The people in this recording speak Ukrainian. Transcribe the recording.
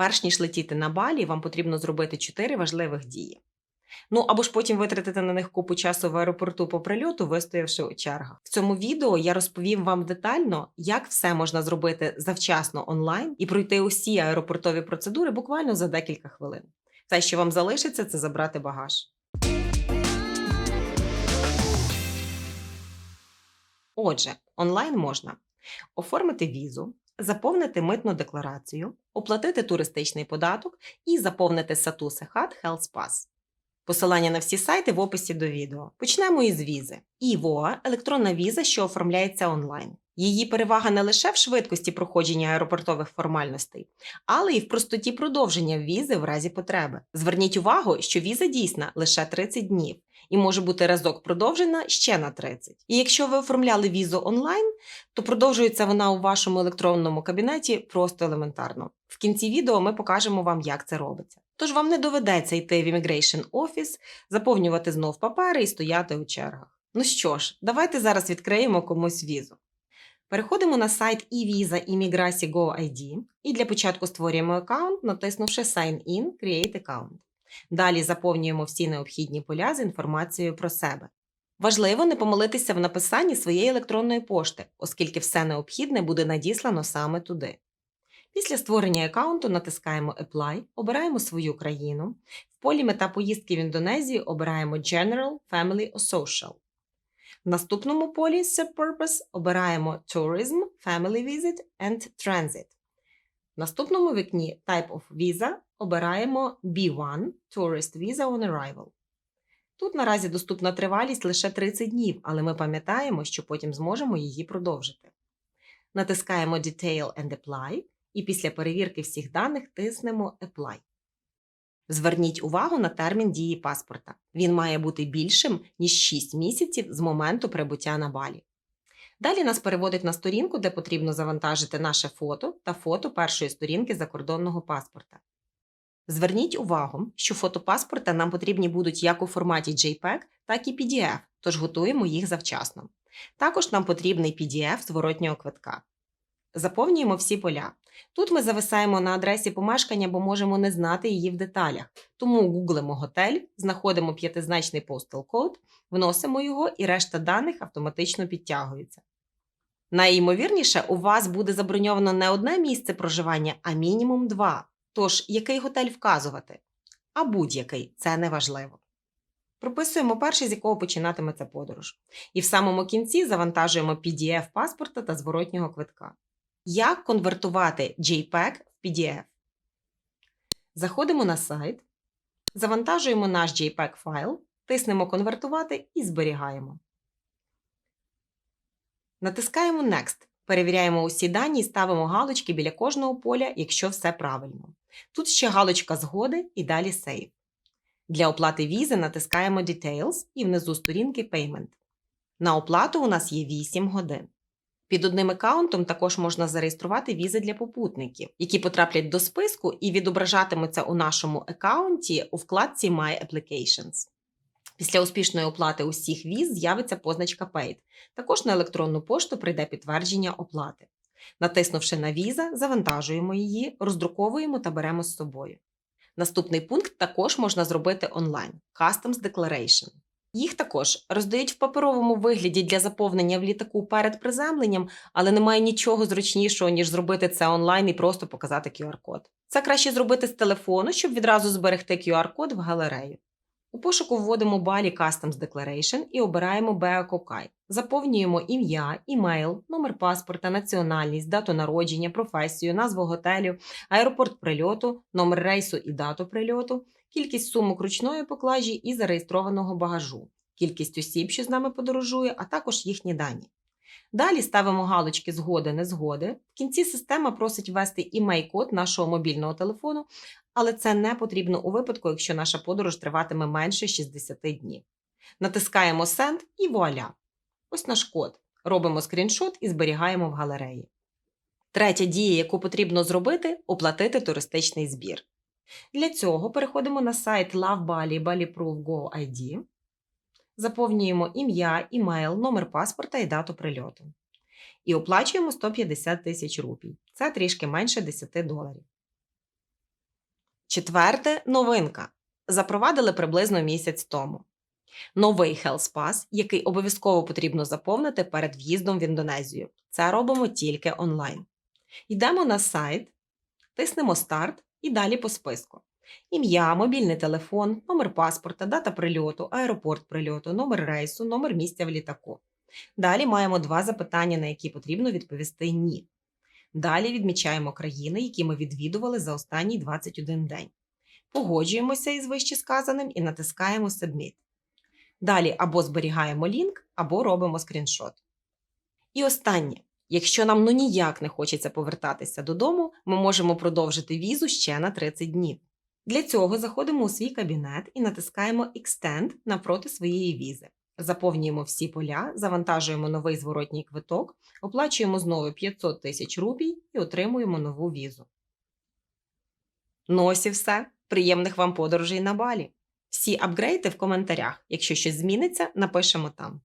Перш ніж летіти на балі, вам потрібно зробити 4 важливих дії. Ну або ж потім витратити на них купу часу в аеропорту по прильоту, вистоявши у чергах. В цьому відео я розповім вам детально, як все можна зробити завчасно онлайн і пройти усі аеропортові процедури буквально за декілька хвилин. Все, що вам залишиться, це забрати багаж. Отже, онлайн можна оформити візу, заповнити митну декларацію, оплатити туристичний податок і заповнити статуси хат Health Pass. Посилання на всі сайти в описі до відео. Почнемо із візи. ІВОА – електронна віза, що оформляється онлайн. Її перевага не лише в швидкості проходження аеропортових формальностей, але й в простоті продовження візи в разі потреби. Зверніть увагу, що віза дійсна лише 30 днів і може бути разок продовжена ще на 30. І якщо ви оформляли візу онлайн, то продовжується вона у вашому електронному кабінеті просто елементарно. В кінці відео ми покажемо вам, як це робиться. Тож вам не доведеться йти в Immigration Office, заповнювати знов папери і стояти у чергах. Ну що ж, давайте зараз відкриємо комусь візу. Переходимо на сайт e-Visa ID і для початку створюємо аккаунт, натиснувши Sign In Create Account. Далі заповнюємо всі необхідні поля з інформацією про себе. Важливо не помилитися в написанні своєї електронної пошти, оскільки все необхідне буде надіслано саме туди. Після створення аккаунту натискаємо Apply, обираємо свою країну. В полі мета поїздки в Індонезію обираємо General, Family or Social. В наступному полі Subpurpose обираємо Tourism, Family Visit and Transit. В наступному вікні Type of Visa обираємо B1 Tourist Visa on Arrival. Тут наразі доступна тривалість лише 30 днів, але ми пам'ятаємо, що потім зможемо її продовжити. Натискаємо Detail and Apply і після перевірки всіх даних тиснемо Apply. Зверніть увагу на термін дії паспорта. Він має бути більшим, ніж 6 місяців з моменту прибуття на балі. Далі нас переводить на сторінку, де потрібно завантажити наше фото та фото першої сторінки закордонного паспорта. Зверніть увагу, що фото паспорта нам потрібні будуть як у форматі JPEG, так і PDF, тож готуємо їх завчасно. Також нам потрібний PDF зворотнього квитка. Заповнюємо всі поля. Тут ми зависаємо на адресі помешкання, бо можемо не знати її в деталях. Тому гуглимо готель, знаходимо п'ятизначний postal code, вносимо його і решта даних автоматично підтягується. Найімовірніше, у вас буде заброньовано не одне місце проживання, а мінімум два. Тож, який готель вказувати? А будь-який це не важливо. Прописуємо перший, з якого починатиметься подорож. І в самому кінці завантажуємо PDF паспорта та зворотнього квитка. Як конвертувати JPEG в PDF? Заходимо на сайт, завантажуємо наш JPEG файл, тиснемо Конвертувати і зберігаємо. Натискаємо Next. Перевіряємо усі дані і ставимо галочки біля кожного поля, якщо все правильно. Тут ще галочка згоди і далі Save. Для оплати візи натискаємо Details і внизу сторінки Payment. На оплату у нас є 8 годин. Під одним аккаунтом також можна зареєструвати візи для попутників, які потраплять до списку і відображатимуться у нашому аккаунті у вкладці My Applications. Після успішної оплати усіх віз з'явиться позначка Paid. Також на електронну пошту прийде підтвердження оплати. Натиснувши на віза, завантажуємо її, роздруковуємо та беремо з собою. Наступний пункт також можна зробити онлайн Customs Declaration. Їх також роздають в паперовому вигляді для заповнення в літаку перед приземленням, але немає нічого зручнішого, ніж зробити це онлайн і просто показати QR-код. Це краще зробити з телефону, щоб відразу зберегти QR-код в галерею. У пошуку вводимо балі Customs Declaration і обираємо Беакокай. Заповнюємо ім'я, імейл, номер паспорта, національність, дату народження, професію, назву готелю, аеропорт прильоту, номер рейсу і дату прильоту, кількість сумок ручної поклажі і зареєстрованого багажу, кількість осіб, що з нами подорожує, а також їхні дані. Далі ставимо галочки згоди, не згоди. В кінці система просить ввести імей-код нашого мобільного телефону, але це не потрібно у випадку, якщо наша подорож триватиме менше 60 днів. Натискаємо Send і вуаля. Ось наш код. Робимо скріншот і зберігаємо в галереї. Третя дія, яку потрібно зробити оплатити туристичний збір. Для цього переходимо на сайт Love Bali Bali Go ID, заповнюємо ім'я, імейл, номер паспорта і дату прильоту. І оплачуємо 150 тисяч рупій. Це трішки менше 10 доларів. Четверте новинка. Запровадили приблизно місяць тому. Новий Health Pass, який обов'язково потрібно заповнити перед в'їздом в Індонезію. Це робимо тільки онлайн. Йдемо на сайт, тиснемо старт і далі по списку. Ім'я, мобільний телефон, номер паспорта, дата прильоту, аеропорт прильоту, номер рейсу, номер місця в літаку. Далі маємо два запитання, на які потрібно відповісти ні. Далі відмічаємо країни, які ми відвідували за останній 21 день. Погоджуємося із вищесказаним і натискаємо Submit. Далі або зберігаємо лінк, або робимо скріншот. І останнє. Якщо нам ну ніяк не хочеться повертатися додому, ми можемо продовжити візу ще на 30 днів. Для цього заходимо у свій кабінет і натискаємо Extend навпроти своєї візи. Заповнюємо всі поля, завантажуємо новий зворотній квиток, оплачуємо знову 500 тисяч рупій і отримуємо нову візу. Ну ось все. Приємних вам подорожей на балі. Всі апгрейди в коментарях. Якщо щось зміниться, напишемо там.